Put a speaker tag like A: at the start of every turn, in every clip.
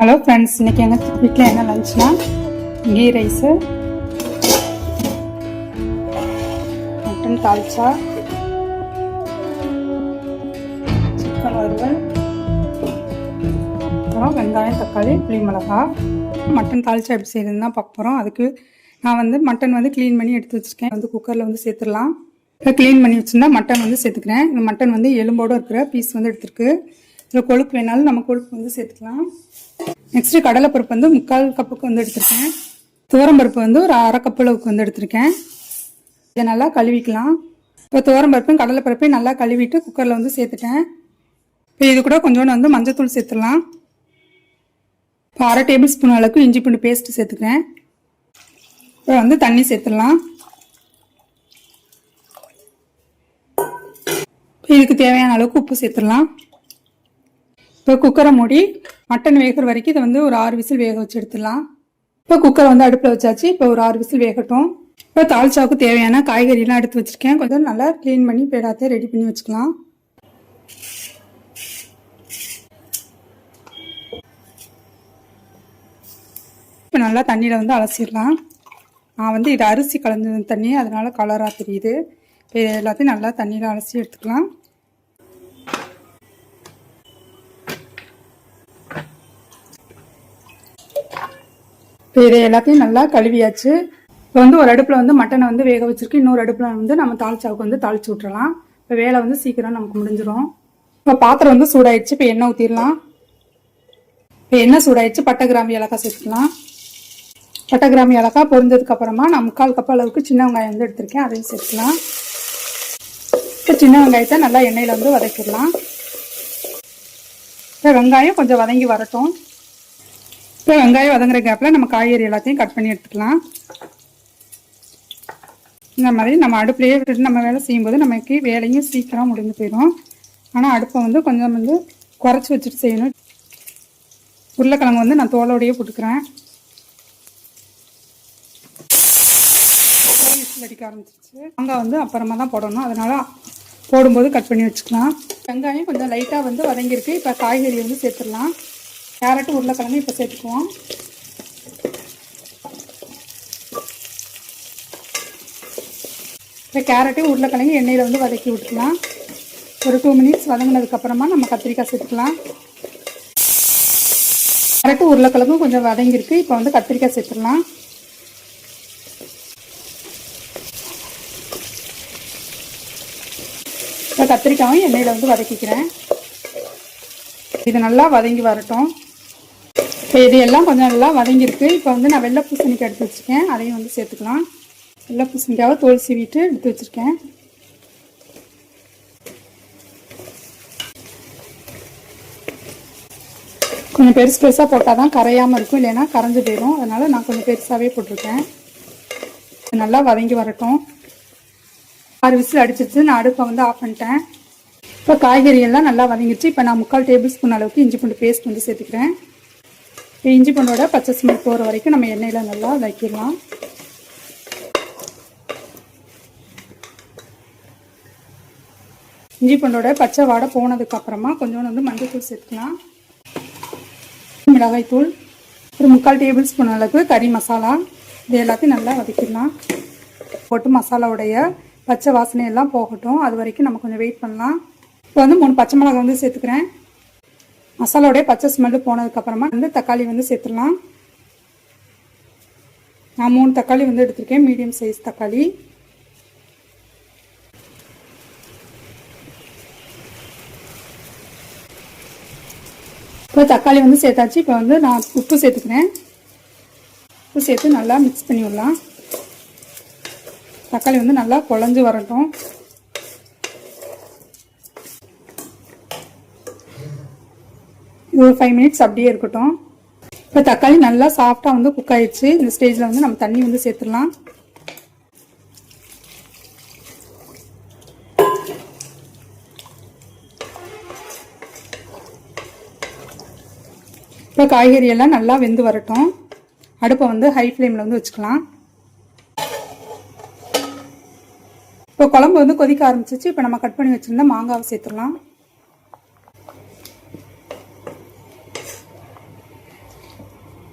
A: Hello friends இன்னைக்கு எங்கள் வீட்டில் என்ன லஞ்ச்னா ghee rice mutton dalcha chicken வறுவல் அப்புறம் வெங்காயம் தக்காளி புளி மிளகா. மட்டன் தால்ச்சா எப்படி செய்யறதுன்னு தான் பார்க்க போகிறோம் அதுக்கு நான் வந்து மட்டன் வந்து க்ளீன் பண்ணி எடுத்து வச்சுருக்கேன். வந்து குக்கரில் வந்து சேர்த்துடலாம். இப்போ க்ளீன் பண்ணி வச்சுருந்தா மட்டன் வந்து சேர்த்துக்கிறேன். இந்த மட்டன் வந்து எலும்போடு இருக்கிற பீஸ் வந்து எடுத்துருக்கு. இதில் கொழுப்பு வேணாலும் நம்ம கொழுப்பு வந்து சேர்த்துக்கலாம். நெக்ஸ்ட்டு கடலைப்பருப்பு வந்து முக்கால் கப்புக்கு வந்து எடுத்திருக்கேன். துவரம்பருப்பு வந்து ஒரு அரை கப்பு அளவுக்கு வந்து எடுத்திருக்கேன். இதை நல்லா கழுவிக்கலாம். இப்போ துவரம்பருப்பும் கடலைப்பருப்பையும் நல்லா கழுவிட்டு குக்கரில் வந்து சேர்த்துட்டேன். இப்போ இது கூட கொஞ்சோண்டு வந்து மஞ்சத்தூள் சேர்த்துடலாம். இப்போ அரை டேபிள் ஸ்பூன் அளவுக்கு இஞ்சி பூண்டு பேஸ்ட்டு சேர்த்துக்கிறேன். இப்போ வந்து தண்ணி சேர்த்துடலாம். இதுக்கு தேவையான அளவுக்கு உப்பு சேர்த்துடலாம். இப்போ குக்கரை மூடி மட்டன் வேகிற வரைக்கும் இதை வந்து ஒரு ஆறு விசில் வேக வச்சு எடுத்துடலாம். இப்போ குக்கரை வந்து அடுப்பில் வச்சாச்சு. இப்போ ஒரு ஆறு விசில் வேகட்டும். இப்போ தால்ச்சாவுக்கு தேவையான காய்கறிலாம் எடுத்து வச்சுருக்கேன். கொஞ்சம் நல்லா க்ளீன் பண்ணி பேடாத்தே ரெடி பண்ணி வச்சுக்கலாம். இப்போ நல்லா தண்ணியில் வந்து அலசிடலாம். நான் வந்து இது அரிசி கலந்த தண்ணி அதனால் கலராக தெரியுது. இப்போ எல்லாத்தையும் நல்லா தண்ணியில் அலசி எடுத்துக்கலாம். இப்போ இதை எல்லாத்தையும் நல்லா கழுவியாச்சு. இப்போ வந்து ஒரு அடுப்பில் வந்து மட்டனை வந்து வேக வச்சிருக்கு இன்னொரு அடுப்பில் வந்து நம்ம தாளிச்சாவுக்கு வந்து தாளிச்சு விட்றலாம் இப்போ வேலை வந்து சீக்கிரம் நமக்கு முடிஞ்சிடும் இப்போ பாத்திரம் வந்து சூடாயிடுச்சு. இப்போ எண்ணெய் ஊற்றிடலாம் இப்போ எண்ணெய் சூடாயிடுச்சு. பட்டை கிராம்பு ஏலக்காய் சேர்த்துக்கலாம். பட்டை கிராம்பு ஏலக்காய் பொரிஞ்சதுக்கப்புறமா நான் முக்கால் கப் அளவுக்கு சின்ன வெங்காயம் வந்து எடுத்திருக்கேன். அதையும் சேர்த்துக்கலாம். இப்போ சின்ன வெங்காயத்தை நல்லா எண்ணெயில் வந்து வதக்கிடலாம். இப்போ வெங்காயம் கொஞ்சம் வதங்கி வரட்டும். இப்போ வெங்காயம் வதங்குற கேப்பில் நம்ம காய்கறி எல்லாத்தையும் கட் பண்ணி எடுத்துக்கலாம். இந்த மாதிரி நம்ம அடுப்புலேயே விட்டுட்டு நம்ம வேலை செய்யும்போது நமக்கு வேலையும் சீக்கிரம் முடிஞ்சு போயிடும். ஆனால் அடுப்பை வந்து கொஞ்சம் வந்து குறைச்சி வச்சுட்டு செய்யணும். உருளைக்கிழங்கு வந்து நான் தோலோடையே போட்டுக்கிறேன். அடிக்க ஆரம்பிச்சிருச்சு. தேங்காய் வந்து அப்புறமா தான் போடணும். அதனால் போடும்போது கட் பண்ணி வச்சுக்கலாம். வெங்காயம் கொஞ்சம் லைட்டாக வந்து வதங்கியிருக்கு. இப்போ காய்கறி வந்து சேர்த்துடலாம். கேரட்டு உருளைக்கிழங்கு இப்போ சேர்த்துக்குவோம். இப்போ கேரட்டு உருளைக்கிழங்கு எண்ணெயில் வந்து வதக்கி விட்டுக்கலாம். ஒரு டூ மினிட்ஸ் வதங்கினதுக்கப்புறமா நம்ம கத்திரிக்காய் சேர்த்துக்கலாம். கேரட்டு உருளைக்கிழங்கும் கொஞ்சம் வதங்கியிருக்கு. இப்போ வந்து கத்திரிக்காய் சேர்த்துடலாம். இப்போ கத்திரிக்காயும் எண்ணெயில் வந்து வதக்கிக்கிறேன். இது நல்லா வதங்கி வரட்டும். இப்போ இது எல்லாம் கொஞ்சம் நல்லா வதங்கியிருக்கு. இப்போ வந்து நான் வெள்ளை பூசணிக்காய் எடுத்து வச்சுருக்கேன். அதையும் வந்து சேர்த்துக்கலாம். வெள்ளை பூசணிக்காவை தோல் சீவிட்டு எடுத்து வச்சுருக்கேன். கொஞ்சம் பெருசு பெருசாக போட்டால் தான் கரையாமல் இருக்கும். இல்லைன்னா கரைஞ்சு போயிடும் அதனால் நான் கொஞ்சம் பெருசாகவே போட்டிருக்கேன். நல்லா வதங்கி வரட்டும். ஆறு விசில் அடிச்சிருச்சு. நான் அடுப்பை வந்து ஆஃப் பண்ணிட்டேன். இப்போ காய்கறியெல்லாம் நல்லா வதங்கிடுச்சு. இப்போ நான் முக்கால் டேபிள் ஸ்பூன் அளவுக்கு இஞ்சி பூண்டு பேஸ்ட் வந்து சேர்த்துக்கிறேன். இஞ்சி பூண்டோட பச்சை ஸ்மெல் போகிற வரைக்கும் நம்ம எண்ணெயில் நல்லா வைக்கலாம் இஞ்சி பூண்டோட பச்சை வாடை போனதுக்கப்புறமா கொஞ்சோண்டு வந்து மஞ்சள்தூள் சேர்த்துக்கலாம். மிளகாய் தூள் ஒரு முக்கால் டேபிள் ஸ்பூன் அளவுக்கு கறி மசாலா இது எல்லாத்தையும் நல்லா வதக்கிடலாம். போட்டு மசாலாவுடைய பச்சை வாசனை எல்லாம் போகட்டும். அது வரைக்கும் நம்ம கொஞ்சம் வெயிட் பண்ணலாம். இப்போ வந்து மூணு பச்சை மிளகாய் வந்து சேர்த்துக்கிறேன். மசாலாவுடைய பச்சை ஸ்மெல்லு போனதுக்கப்புறமா வந்து தக்காளி வந்து சேர்த்துடலாம். நான் மூணு தக்காளி வந்து எடுத்திருக்கேன். மீடியம் சைஸ் தக்காளி. இப்போ தக்காளி வந்து சேர்த்தாச்சு. இப்போ வந்து நான் உப்பு சேர்த்துக்கிறேன். உப்பு சேர்த்து நல்லா மிக்ஸ் பண்ணி விடலாம். தக்காளி வந்து நல்லா குழஞ்சி வரட்டும். ஒரு ஃபைவ் மினிட்ஸ் அப்படியே இருக்கட்டும். இப்போ தக்காளி நல்லா சாஃப்டாக வந்து குக் ஆயிடுச்சு. இந்த ஸ்டேஜில் வந்து நம்ம தண்ணி வந்து சேர்த்துடலாம். இப்போ காய்கறி எல்லாம் நல்லா வெந்து வரட்டும். அடுப்பை வந்து ஹை ஃப்ளேமில் வந்து வச்சுக்கலாம். இப்போ குழம்பு வந்து கொதிக்க ஆரம்பிச்சிச்சு. இப்போ நம்ம கட் பண்ணி வச்சுருந்தா மாங்காவை சேர்த்துடலாம்.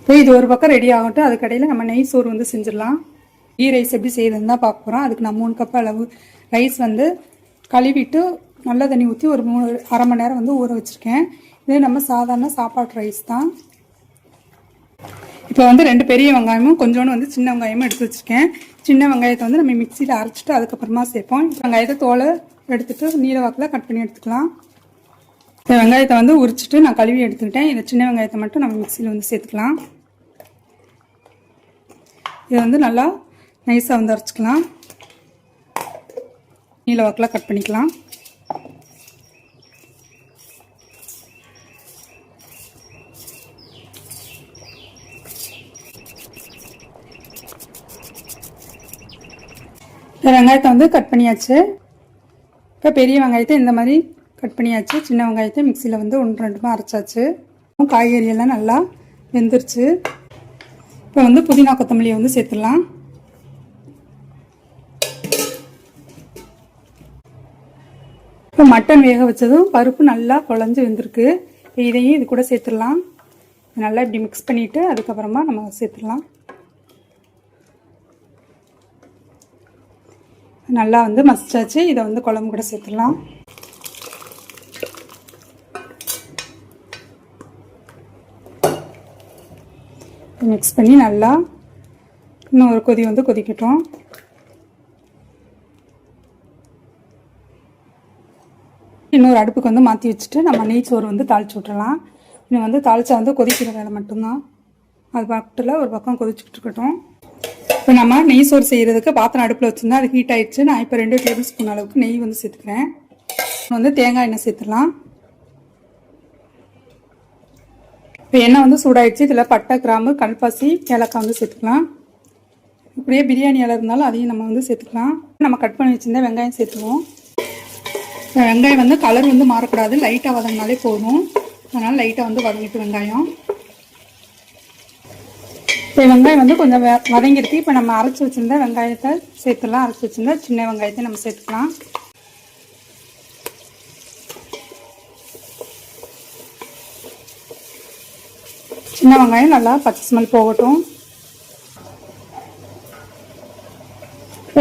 A: இப்போ இது ஒரு பக்கம் ரெடி ஆகட்டும். அதுக்கடையில் நம்ம நெய் சோறு வந்து செஞ்சிடலாம். கீ ரைஸ் எப்படி செய்யுதுன்னு தான் பார்க்க போகிறோம் அதுக்கு நான் மூணு கப் அளவு ரைஸ் வந்து கழுவிட்டு நல்ல தண்ணி ஊற்றி ஒரு மூணு அரை மணி நேரம் வந்து ஊற வச்சுருக்கேன். இது நம்ம சாதாரண சாப்பாட்டு ரைஸ் தான். இப்போ வந்து ரெண்டு பெரிய வெங்காயமும் கொஞ்சோண்டு வந்து சின்ன வெங்காயமும் எடுத்து வச்சுருக்கேன். சின்ன வெங்காயத்தை வந்து நம்ம மிக்சியில் அரைச்சிட்டு அதுக்கப்புறமா சேர்ப்போம். வெங்காயத்தை தோலை எடுத்துகிட்டு நீல வாக்கில் கட் பண்ணி எடுத்துக்கலாம். இந்த வெங்காயத்தை வந்து உரிச்சிட்டு நான் கழுவி எடுத்துக்கிட்டேன். இந்த சின்ன வெங்காயத்தை மட்டும் நம்ம மிக்சியில் வந்து சேர்த்துக்கலாம். இதை வந்து நல்லா நைஸாக வந்து அரைச்சிக்கலாம். நீல வாக்கில் கட் பண்ணிக்கலாம். வெங்காயத்தை வந்து கட் பண்ணியாச்சு. இப்போ பெரிய வெங்காயத்தை இந்த மாதிரி கட் பண்ணியாச்சு. சின்ன வெங்காயத்தை மிக்சியில் வந்து ஒன்று ரெண்டுமா அரைச்சாச்சு. காய்கறி எல்லாம் நல்லா வெந்துருச்சு. இப்போ வந்து புதினா கொத்தமல்லியை வந்து சேர்த்துடலாம். இப்போ மட்டன் வேக வச்சதும் பருப்பு நல்லா குழஞ்சி வந்திருக்கு. இதையும் இது கூட சேர்த்துடலாம். நல்லா இப்படி மிக்ஸ் பண்ணிவிட்டு அதுக்கப்புறமா நம்ம சேர்த்துடலாம். நல்லா வந்து மசிச்சாச்சு இதை வந்து குழம்பு கூட சேர்த்துடலாம். மிக்ஸ் பண்ணி நல்லா இன்னும் ஒரு கொதி வந்து கொதிக்கட்டும். இன்னொரு அடுப்புக்கு வந்து மாற்றி வச்சுட்டு நம்ம நெய் சோறு வந்து தாளிச்சு விட்றலாம் இன்னும் வந்து தாளிச்சா வந்து கொதிக்கிற வேலை மட்டும்தான். அது பக்கத்தில் ஒரு பக்கம் கொதிச்சுக்கிட்டு இருக்கட்டும். இப்போ நம்ம நெய் சோறு செய்கிறதுக்கு பாத்திரம் அடுப்பில் வச்சுருந்தா அது ஹீட் ஆயிடுச்சு நான் இப்போ ரெண்டு டேபிள் ஸ்பூன் அளவுக்கு நெய் வந்து சேர்த்துக்கிறேன். வந்து தேங்காய் எண்ணெய் சேர்த்துடலாம். இப்போ எண்ணெய் வந்து சூடாயிடுச்சு. இதில் பட்டை கிராம்பு கல்பாசி ஏலக்காய் வந்து சேர்த்துக்கலாம். இப்படியே பிரியாணி இலை இருந்தாலும் அதையும் நம்ம வந்து சேர்த்துக்கலாம். நம்ம கட் பண்ணி வச்சுருந்தா வெங்காயம் சேர்த்துவோம் வெங்காயம் வந்து கலர் வந்து மாறக்கூடாது. லைட்டாக வதங்கினாலே போதும். அதனால் லைட்டாக வந்து வதங்கிட்டு வெங்காயம். இப்போ வெங்காயம் வந்து கொஞ்சம் வ இப்போ நம்ம அரைச்சி வச்சுருந்தா வெங்காயத்தை சேர்த்துலாம் அரைச்சி வச்சுருந்தா சின்ன வெங்காயத்தை நம்ம சேர்த்துக்கலாம். சின்ன வெங்காயம் நல்லா பச்சை ஸ்மெல் போகட்டும்.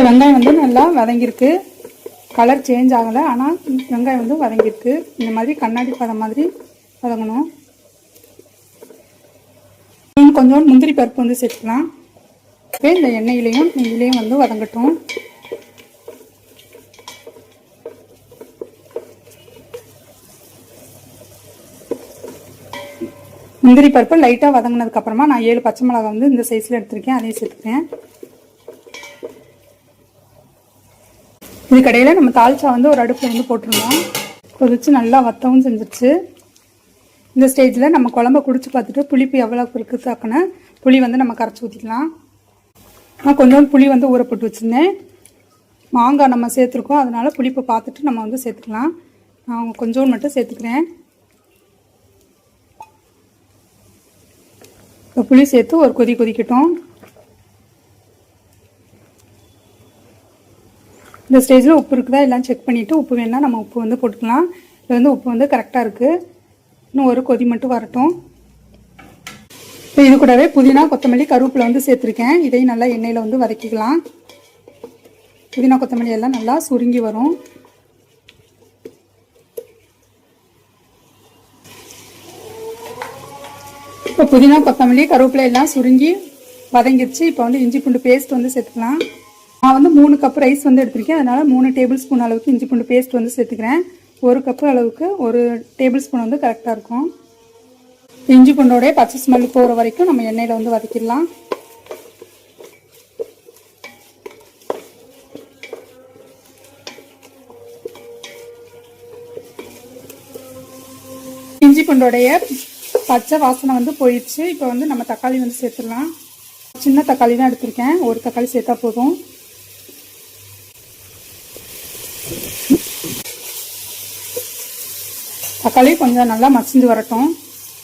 A: வெங்காயம் வந்து நல்லா வதங்கியிருக்கு. கலர் சேஞ்ச் ஆகலை ஆனால் வெங்காயம் வந்து வதங்கியிருக்கு. இந்த மாதிரி கண்ணாடி பதம் மாதிரி வதங்கணும். கொஞ்சம் முந்திரி பருப்பு வந்து சேர்த்துக்கலாம். இந்த எண்ணெயிலையும் நெய்யிலையும் வந்து வதங்கட்டும். முந்திரி பருப்பு லைட்டாக வதங்கினதுக்கு அப்புறமா நான் ஏழு பச்சை மிளகா வந்து இந்த சைஸில் எடுத்திருக்கேன் அதையும் சேர்த்துக்கிறேன். இதுக்கடையில் நம்ம தாளிச்சா வந்து ஒரு அடுப்பில் வந்து போட்டிருந்தோம் கொதிச்சு நல்லா வத்தவும் செஞ்சிருச்சு. இந்த ஸ்டேஜில் நம்ம குழம்ப குடிச்சு பார்த்துட்டு புளிப்பு எவ்வளோ இருக்குது தாக்கின புளி வந்து நம்ம கரைச்சி ஊற்றிக்கலாம் நான் கொஞ்சோண்டு புளி வந்து ஊற போட்டு வச்சுருந்தேன். மாங்காய் நம்ம சேர்த்துருக்கோம் அதனால் புளிப்பை பார்த்துட்டு நம்ம வந்து சேர்த்துக்கலாம். நான் கொஞ்சோண்டு மட்டும் சேர்த்துக்கிறேன். இப்போ புளி சேர்த்து ஒரு கொதி கொதிக்கட்டும். இந்த ஸ்டேஜில் உப்பு இருக்குதா எல்லாம் செக் பண்ணிவிட்டு உப்பு வேணால் நம்ம உப்பு வந்து போட்டுக்கலாம். இது வந்து உப்பு வந்து கரெக்டாக இருக்குது இன்னும் ஒரு கொதி மட்டும் வரட்டும். இப்போ இது கூடவே புதினா கொத்தமல்லி கருவேப்பிலை வந்து சேர்த்துருக்கேன். இதையும் நல்லா எண்ணெயில் வந்து வதக்கிக்கலாம். புதினா கொத்தமல்லி எல்லாம் நல்லா சுருங்கி வரும். இப்போ புதினா கொத்தமல்லி கருவேப்பிலை எல்லாம் சுருங்கி வதங்கிடுச்சு இப்போ வந்து இஞ்சி பூண்டு பேஸ்ட் வந்து சேர்த்துக்கலாம். நான் வந்து மூணு கப் ரைஸ் வந்து எடுத்திருக்கேன். அதனால் மூணு டேபிள் ஸ்பூன் அளவுக்கு இஞ்சி பூண்டு பேஸ்ட் வந்து சேர்த்துக்கிறேன். ஒரு கப்பு அளவுக்கு ஒரு டேபிள் ஸ்பூன் வந்து கரெக்டாக இருக்கும். இஞ்சி பூண்டோடைய பச்சை ஸ்மெல் போகிற வரைக்கும் நம்ம எண்ணெயில் வந்து வதக்கிடலாம். இஞ்சி பூண்டோடைய பச்சை வாசனை வந்து போயிடுச்சு. இப்போ வந்து நம்ம தக்காளி வந்து சேர்த்துடலாம். சின்ன தக்காளி தான் எடுத்திருக்கேன். ஒரு தக்காளி சேர்த்தா போதும். தக்காளி கொஞ்சம் நல்லா மசிஞ்சு வரட்டும்.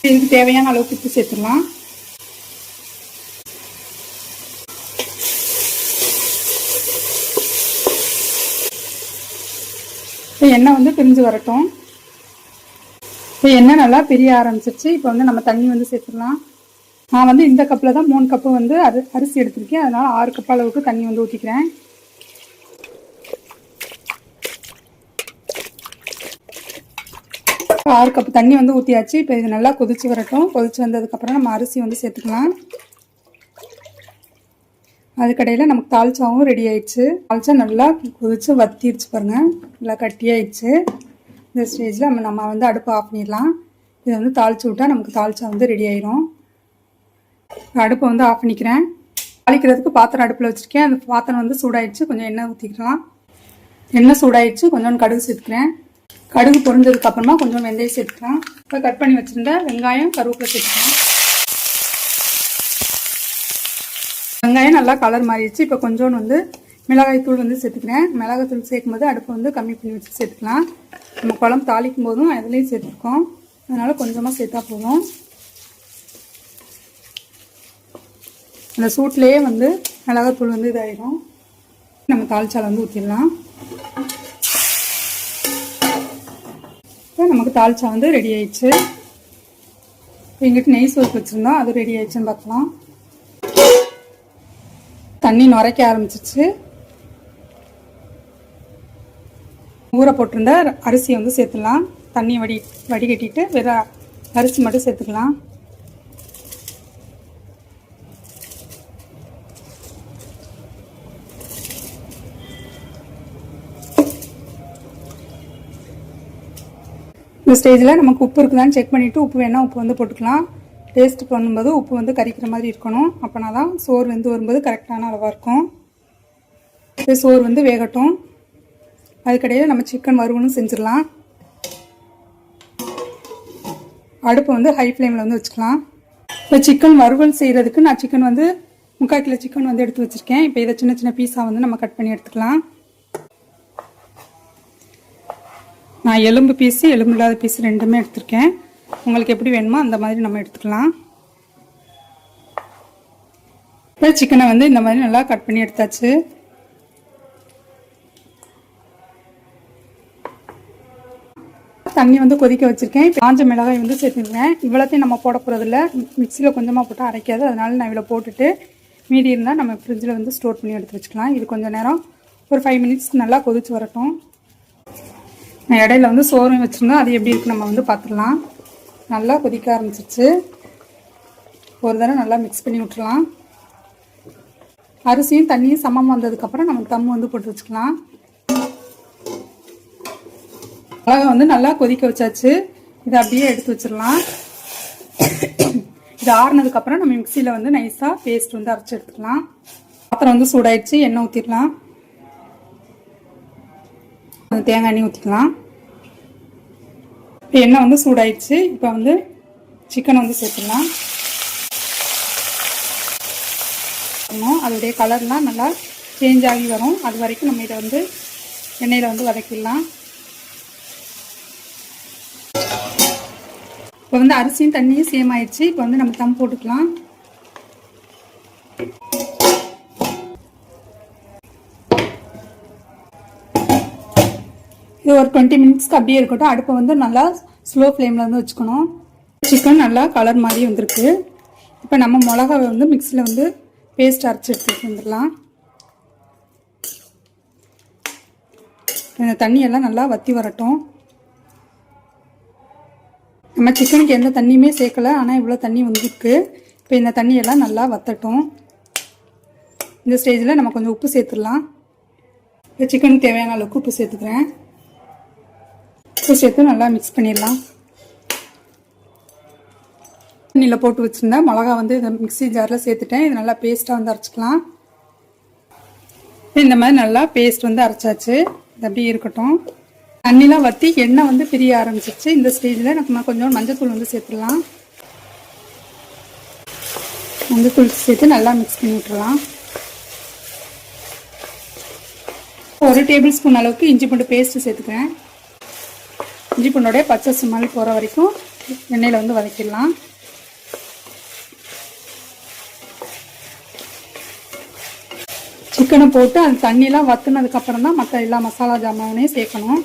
A: இதுக்கு தேவையான அளவுக்கு உப்பு சேர்த்துடலாம். இப்போ எண்ணெய் வந்து பிரிஞ்சு வரட்டும். இப்போ எண்ணெய் நல்லா பிரிய ஆரம்பிச்சிருச்சு. இப்போ வந்து நம்ம தண்ணி வந்து சேர்த்துடலாம். நான் வந்து இந்த கப்பில் தான் மூணு கப்பு வந்து அரி அரிசி எடுத்திருக்கேன். அதனால் ஆறு கப் அளவுக்கு தண்ணி வந்து ஊற்றிக்கிறேன் ஆறு கப்பு தண்ணி வந்து ஊற்றியாச்சு இப்போ இது நல்லா கொதிச்சு வரட்டும். கொதிச்சு வந்ததுக்கப்புறம் நம்ம அரிசி வந்து சேர்த்துக்கலாம். அதுக்கடையில் நமக்கு தால்ச்சாவும் ரெடி ஆயிடுச்சு. தால்ச்சா நல்லா கொதிச்சு வத்திருச்சு பாருங்கள் நல்லா கட்டியாயிடுச்சு. இந்த ஸ்டேஜில் நம்ம நம்ம வந்து அடுப்பு ஆஃப் பண்ணிடலாம். இது வந்து தாளிச்சு விட்டா நமக்கு தாளிச்சா வந்து ரெடி ஆயிரும். அடுப்பை வந்து ஆஃப் பண்ணிக்கிறேன். தாளிக்கிறதுக்கு பாத்திரம் அடுப்பில் வச்சுருக்கேன். அந்த பாத்திரம் வந்து சூடாயிடுச்சு. கொஞ்சம் எண்ணெய் ஊற்றிக்கலாம் எண்ணெய் சூடாயிடுச்சு. கொஞ்சோண்டு கடுகு சேர்த்துக்கிறேன். கடுகு பொரிஞ்சதுக்கு அப்புறமா கொஞ்சம் வெந்தயம் சேர்த்துக்கலாம். இப்போ கட் பண்ணி வச்சுருந்த வெங்காயம் கருவேப்பிலை சேர்த்துக்கலாம். வெங்காயம் நல்லா கலர் மாறிடுச்சு. இப்போ கொஞ்சோண்டு வந்து மிளகாய்த்தூள் வந்து சேர்த்துக்கிறேன். மிளகாய் தூள் சேர்க்கும் போது அடுப்பை வந்து கம்மி பண்ணி வச்சு சேர்த்துக்கலாம். நம்ம குழம்பு தாளிக்கும் போதும் அதுலேயும் சேர்த்துருக்கோம். அதனால் கொஞ்சமாக சேர்த்தா போதும். அந்த சூட்லேயே வந்து மிளகாத்தூள் வந்து இதாகிடும் நம்ம தாளிச்சால் வந்து ஊற்றிடலாம் இப்போ நமக்கு தாளிச்சா வந்து ரெடி ஆயிடுச்சு. எங்கிட்ட நெய் சோப்பு வச்சுருந்தோம் அது ரெடி ஆயிடுச்சுன்னு பார்க்கலாம். தண்ணி நுரைக்க ஆரம்பிச்சிச்சு ஊற போட்டிருந்த அரிசியை வந்து சேர்த்துடலாம். தண்ணி வடி வடிகட்டிட்டு வெறும் அரிசி மட்டும் சேர்த்துக்கலாம். இந்த ஸ்டேஜில் நமக்கு உப்பு இருக்குதான்னு செக் பண்ணிவிட்டு உப்பு வேணால் உப்பு வந்து போட்டுக்கலாம். டேஸ்ட் பண்ணும்போது உப்பு வந்து கரிக்கிற மாதிரி இருக்கணும். அப்போனா தான் சோறு வந்து வரும்போது கரெக்டான அளவாக இருக்கும். சோறு வந்து வேகட்டும். அதுக்கடையில் நம்ம சிக்கன் வறுவலும் செஞ்சிடலாம். அடுப்பை வந்து ஹை ஃப்ளேமில் வந்து வச்சுக்கலாம். இப்போ சிக்கன் வறுவல் செய்கிறதுக்கு நான் சிக்கன் வந்து முக்கால் கிலோ சிக்கன் வந்து எடுத்து வச்சுருக்கேன். இப்போ இதை சின்ன சின்ன பீஸாக வந்து நம்ம கட் பண்ணி எடுத்துக்கலாம். நான் எலும்பு பீஸு எலும்பு இல்லாத பீஸ் ரெண்டுமே எடுத்திருக்கேன். உங்களுக்கு எப்படி வேணுமோ அந்த மாதிரி நம்ம எடுத்துக்கலாம். இப்போ சிக்கனை வந்து இந்த மாதிரி நல்லா கட் பண்ணி எடுத்தாச்சு. தண்ணி வந்து கொதிக்க வச்சுருக்கேன். காஞ்ச மிளகாய் வந்து சேர்த்துருக்கேன் இவ்வளோத்தையும் நம்ம போட போகிறதில்ல மிக்சியில் கொஞ்சமாக போட்டால் அரைக்காது. அதனால நான் இவ்வளோ போட்டுட்டு மீதி இருந்தால் நம்ம ஃப்ரிட்ஜில் வந்து ஸ்டோர் பண்ணி எடுத்து வச்சுக்கலாம். இது கொஞ்சம் நேரம் ஒரு ஃபைவ் மினிட்ஸ் நல்லா கொதிச்சு வரட்டும். நான் இடையில வந்து சோறும் வச்சுருந்தோம் அது எப்படி இருக்கு நம்ம வந்து பார்த்துடலாம். நல்லா கொதிக்க ஆரம்பிச்சிருச்சு. ஒரு தடவை நல்லா மிக்ஸ் பண்ணி விட்டுலாம் அரிசியும் தண்ணியும் சமமாக வந்ததுக்கப்புறம் நம்ம தம் வந்து போட்டு வச்சுக்கலாம். மிளகா வந்து நல்லா கொதிக்க வச்சாச்சு. இதை அப்படியே எடுத்து வச்சிடலாம். இது ஆறுனதுக்கப்புறம் நம்ம மிக்சியில் வந்து நைஸாக பேஸ்ட் வந்து அரைச்சி எடுத்துக்கலாம். பாத்திரம் வந்து சூடாயிடுச்சு எண்ணெய் ஊற்றிடலாம் தேங்காய் எண்ணெய் ஊற்றிக்கலாம் இப்போ எண்ணெய் வந்து சூடாயிடுச்சு. இப்போ வந்து சிக்கனை வந்து சேர்த்துடலாம். அதோடைய கலர்லாம் நல்லா சேஞ்ச் ஆகி வரும். அது வரைக்கும் நம்ம இதை வந்து எண்ணெயில் வந்து வதக்கிடலாம். இப்போ வந்து அரிசியும் தண்ணியும் சேம் ஆயிடுச்சு. இப்போ வந்து நம்ம தம் போட்டுக்கலாம். இது ஒரு டுவெண்ட்டி மினிட்ஸ்க்கு அப்படியே இருக்கட்டும். அடுப்பை வந்து நல்லா ஸ்லோ ஃப்ளேமில் வந்து வச்சுக்கணும். சிக்கன் நல்லா கலர் மாதிரி வந்திருக்கு. இப்போ நம்ம மிளகாவை வந்து மிக்சியில் வந்து பேஸ்ட் அரைச்சி எடுத்துட்டு வந்துடலாம். இந்த தண்ணியெல்லாம் நல்லா வற்றி வரட்டும். நம்ம சிக்கனுக்கு எந்த தண்ணியுமே சேர்க்கல ஆனால் இவ்வளோ தண்ணி வந்துருக்கு. இப்போ இந்த தண்ணியெல்லாம் நல்லா வத்தட்டும். இந்த ஸ்டேஜில் நம்ம கொஞ்சம் உப்பு சேர்த்துடலாம். இப்போ சிக்கனுக்கு தேவையான அளவுக்கு உப்பு சேர்த்துக்கிறேன். உப்பு சேர்த்து நல்லா மிக்ஸ் பண்ணிடலாம். தண்ணியில் போட்டு வச்சுருந்தேன் மிளகா வந்து இந்த மிக்ஸி ஜாரில் சேர்த்துட்டேன். இது நல்லா பேஸ்ட்டாக வந்து அரைச்சிக்கலாம். இந்த மாதிரி நல்லா பேஸ்ட் வந்து அரைச்சாச்சு. இது அப்படியே இருக்கட்டும். தண்ணிலாம் வற்றி எண்ணெய் வந்து பிரிய ஆரம்பிச்சிச்சு இந்த ஸ்டேஜில் நம்ம கொஞ்சம் மஞ்சத்தூள் வந்து சேர்த்துடலாம். மஞ்சத்தூள் சேர்த்து நல்லா மிக்ஸ் பண்ணி விட்டுறலாம் ஒரு டேபிள் ஸ்பூன் அளவுக்கு இஞ்சி பூண்டு பேஸ்ட்டு சேர்த்துக்கிறேன். இஞ்சி பூண்டோடைய பச்சை ஸ்மெல் போகிற வரைக்கும் எண்ணெயில் வந்து வதக்கிடலாம். சிக்கனை போட்டு அந்த தண்ணியெலாம் வத்துனதுக்கப்புறம் தான் மற்ற எல்லா மசாலா ஜாமானையும் சேர்க்கணும்.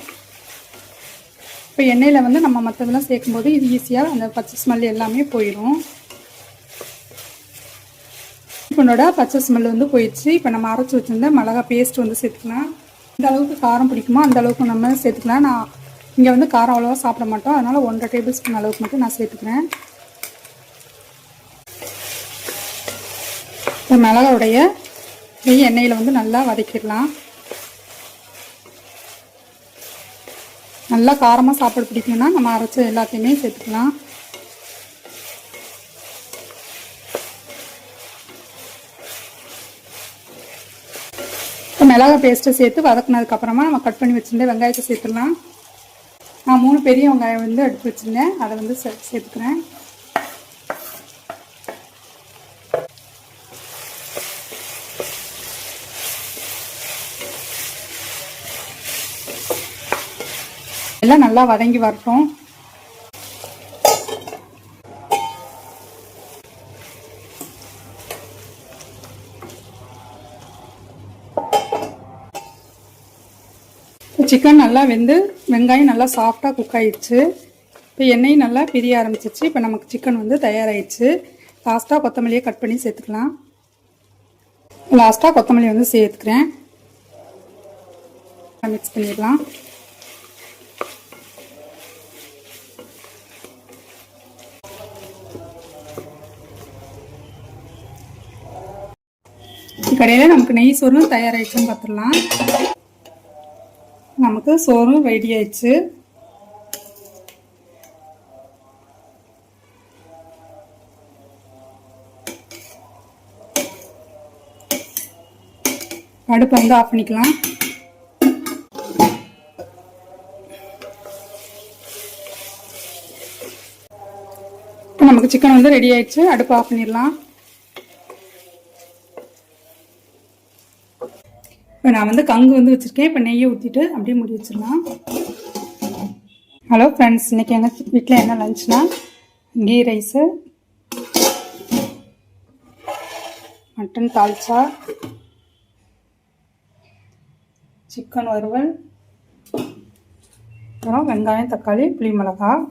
A: இப்போ எண்ணெயில் வந்து நம்ம மற்றதெல்லாம் சேர்க்கும்போது இது ஈஸியாக அந்த பச்சை ஸ்மெல் எல்லாமே போயிடும் இப்போனோட பச்சை ஸ்மெல் வந்து போயிடுச்சு. இப்போ நம்ம அரைச்சி வச்சுருந்த மிளகா பேஸ்ட் வந்து சேர்த்துக்கலாம். இந்த அளவுக்கு காரம் பிடிக்குமோ அந்த அளவுக்கு நம்ம சேர்த்துக்கலாம். நான் இங்கே வந்து காரம் அவ்வளோவா சாப்பிட மாட்டோம். அதனால் ஒன்றரை டேபிள் ஸ்பூன் அளவுக்கு மட்டும் நான் சேர்த்துக்கிறேன். இப்போ மிளகாவுடைய உடைய எண்ணெயில் வந்து நல்லா வதக்கிடலாம். நல்லா காரமாக சாப்பாடு பிடிக்குன்னா நம்ம அரைச்ச எல்லாத்தையுமே சேர்த்துக்கலாம். இப்போ மிளகா பேஸ்ட்டை சேர்த்து வதக்குனதுக்கப்புறமா நம்ம கட் பண்ணி வச்சுருந்தேன் வெங்காயத்தை சேர்த்துடலாம். நான் மூணு பெரிய வெங்காயம் வந்து எடுத்து வச்சுருந்தேன். அதை வந்து சே சேர்த்துக்கிறேன். எல்லாம் நல்லா வதங்கி வரட்டும். சிக்கன் நல்லா வெந்து வெங்காயம் நல்லா சாஃப்டாக குக் ஆயிடுச்சு. இப்போ எண்ணெயும் நல்லா பிரிய ஆரம்பிச்சிச்சு இப்போ நமக்கு சிக்கன் வந்து தயாராகிடுச்சு லாஸ்ட்டாக கொத்தமல்லியை கட் பண்ணி சேர்த்துக்கலாம். லாஸ்ட்டாக கொத்தமல்லி வந்து சேர்த்துக்கிறேன். மிக்ஸ் பண்ணிடலாம். கடையில் நமக்கு நெய் சோறும் தயாராகிடுச்சுன்னு பார்த்துடலாம் நமக்கு சோறும் ரெடி ஆயிடுச்சு அடுப்பை வந்து ஆஃப் பண்ணிக்கலாம். இப்போ நமக்கு சிக்கன் வந்து ரெடி ஆயிடுச்சு அடுப்பு ஆஃப் பண்ணிடலாம். நான் வந்து கங்கு வந்து வச்சுருக்கேன். இப்போ நெய்யை ஊற்றிட்டு அப்படியே முடி வச்சிடலாம். ஹலோ ஃப்ரெண்ட்ஸ் இன்றைக்கி எங்கள் வீட்டில் என்ன லஞ்ச்னா ghee rice mutton dalcha chicken வறுவல் அப்புறம் வெங்காயம் தக்காளி புளி மிளகாய்